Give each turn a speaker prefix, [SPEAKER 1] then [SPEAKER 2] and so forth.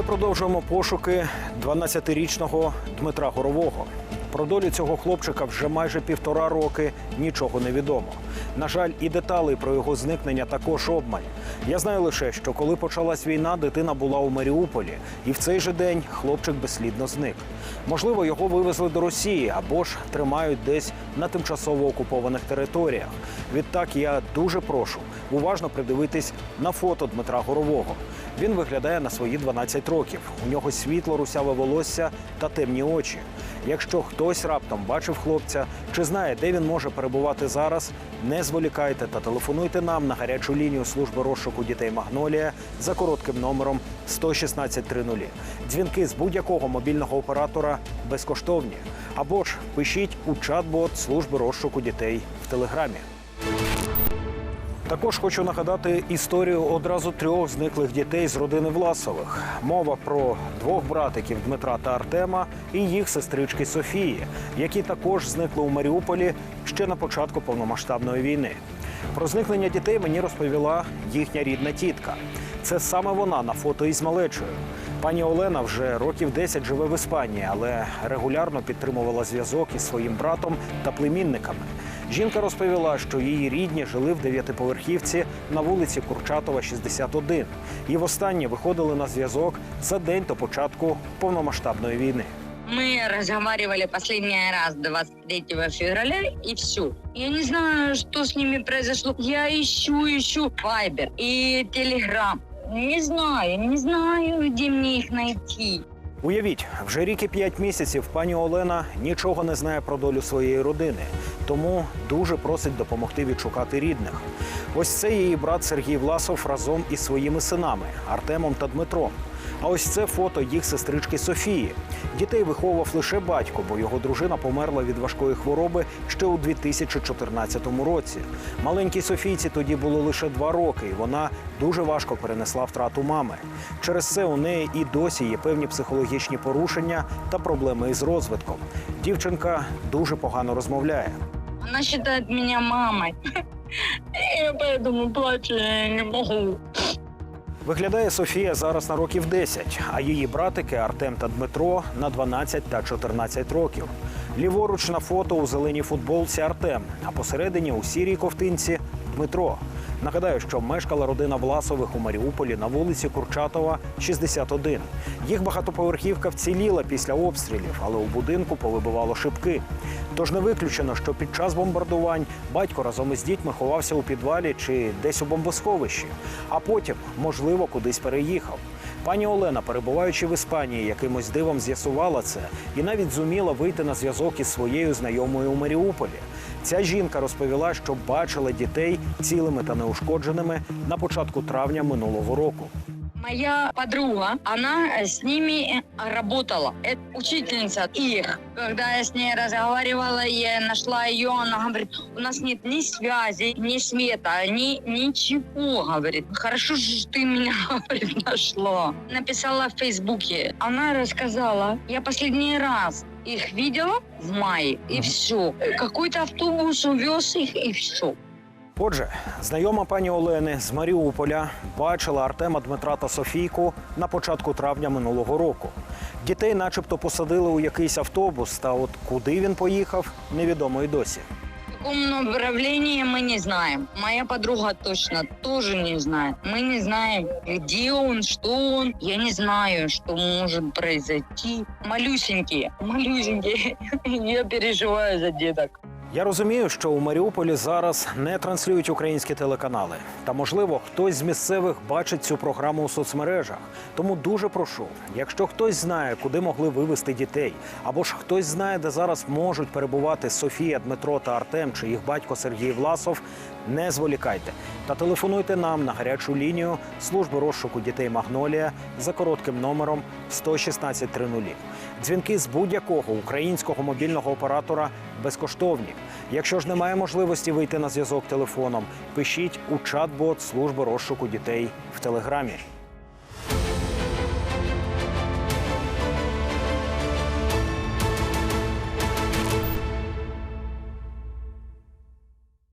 [SPEAKER 1] Ми продовжуємо пошуки 12-річного Дмитра Горового. Про долю цього хлопчика вже майже півтора роки нічого не відомо. На жаль, і деталей про його зникнення також обмаль. Я знаю лише, що коли почалась війна, дитина була у Маріуполі, і в цей же день хлопчик безслідно зник. Можливо, його вивезли до Росії або ж тримають десь на тимчасово окупованих територіях. Відтак я дуже прошу уважно придивитись на фото Дмитра Горового. Він виглядає на свої 12 років. У нього світло русяве волосся та темні очі. Якщо хтось раптом бачив хлопця чи знає, де він може перебувати зараз, не зволікайте та телефонуйте нам на гарячу лінію служби розшуку дітей Магнолія за коротким номером 11630. Дзвінки з будь-якого мобільного оператора безкоштовні. Або ж пишіть у чат-бот служби розшуку дітей в телеграмі. Також хочу нагадати історію одразу трьох зниклих дітей з родини Власових. Мова про двох братиків Дмитра та Артема і їх сестрички Софії, які також зникли у Маріуполі ще на початку повномасштабної війни. Про зникнення дітей мені розповіла їхня рідна тітка. Це саме вона на фото із малечою. Пані Олена вже років 10 живе в Іспанії, але регулярно підтримувала зв'язок із своїм братом та племінниками. Жінка розповіла, що її рідні жили в дев'ятиповерхівці на вулиці Курчатова, 61. І востаннє виходили на зв'язок за день до початку повномасштабної війни.
[SPEAKER 2] Мы разговаривали последний раз 23 февраля и все. Я не знаю, что с ними произошло. Я ищу, ищу Вайбер и Телеграм. Не знаю, не знаю, где мне их найти.
[SPEAKER 1] Уявіть, вже рік і п'ять місяців пані Олена нічого не знає про долю своєї родини, тому дуже просить допомогти відшукати рідних. Ось це її брат Сергій Власов разом із своїми синами Артемом та Дмитром. А ось це фото їх сестрички Софії. Дітей виховував лише батько, бо його дружина померла від важкої хвороби ще у 2014 році. Маленькій Софійці тоді було лише два роки, і вона дуже важко перенесла втрату мами. Через це у неї і досі є певні психологічні порушення та проблеми із розвитком. Дівчинка дуже погано розмовляє.
[SPEAKER 2] Она считает меня мамой. Я поэтому плачу, я не могу.
[SPEAKER 1] Виглядає Софія зараз на років 10, а її братики Артем та Дмитро на 12 та 14 років. Ліворуч на фото у зеленій футболці Артем, а посередині у сірій ковтинці Дмитро. Нагадаю, що мешкала родина Власових у Маріуполі на вулиці Курчатова, 61. Їх багатоповерхівка вціліла після обстрілів, але у будинку повибивало шибки. Тож не виключено, що під час бомбардувань батько разом із дітьми ховався у підвалі чи десь у бомбосховищі, а потім, можливо, кудись переїхав. Пані Олена, перебуваючи в Іспанії, якимось дивом з'ясувала це і навіть зуміла вийти на зв'язок із своєю знайомою у Маріуполі. Ця жінка розповіла, що бачила дітей цілими та неушкодженими на початку травня минулого року.
[SPEAKER 2] Моя подруга, она э, с ними э, работала. Это учительница их. Когда я с ней разговаривала, я нашла ее, она говорит, у нас нет ни связи, ни света, ни ничего, говорит. Хорошо, что ты меня, говорит, нашла. Написала в Фейсбуке. Она рассказала, я последний раз их видела в мае, и все. Какой-то автобус увез их, и все.
[SPEAKER 1] Отже, знайома пані Олени з Маріуполя бачила Артема Дмитра та Софійку на початку травня минулого року. Дітей, начебто, посадили у якийсь автобус, та от куди він поїхав, невідомо й досі.
[SPEAKER 2] Каком направлении мы не знаем. Моя подруга точно тоже не знает. Мы не знаем, где он, что он. Я не знаю, что может произойти. Малюсенькие, малюсенькие. Я переживаю за деток.
[SPEAKER 1] Я розумію, що у Маріуполі зараз не транслюють українські телеканали. Та можливо, хтось з місцевих бачить цю програму у соцмережах. Тому дуже прошу, якщо хтось знає, куди могли вивезти дітей, або ж хтось знає, де зараз можуть перебувати Софія, Дмитро та Артем, чи їх батько Сергій Власов, не зволікайте та телефонуйте нам на гарячу лінію служби розшуку дітей Магнолія за коротким номером 11630. Дзвінки з будь-якого українського мобільного оператора безкоштовні. Якщо ж немає можливості вийти на зв'язок телефоном, пишіть у чат-бот служби розшуку дітей в телеграмі.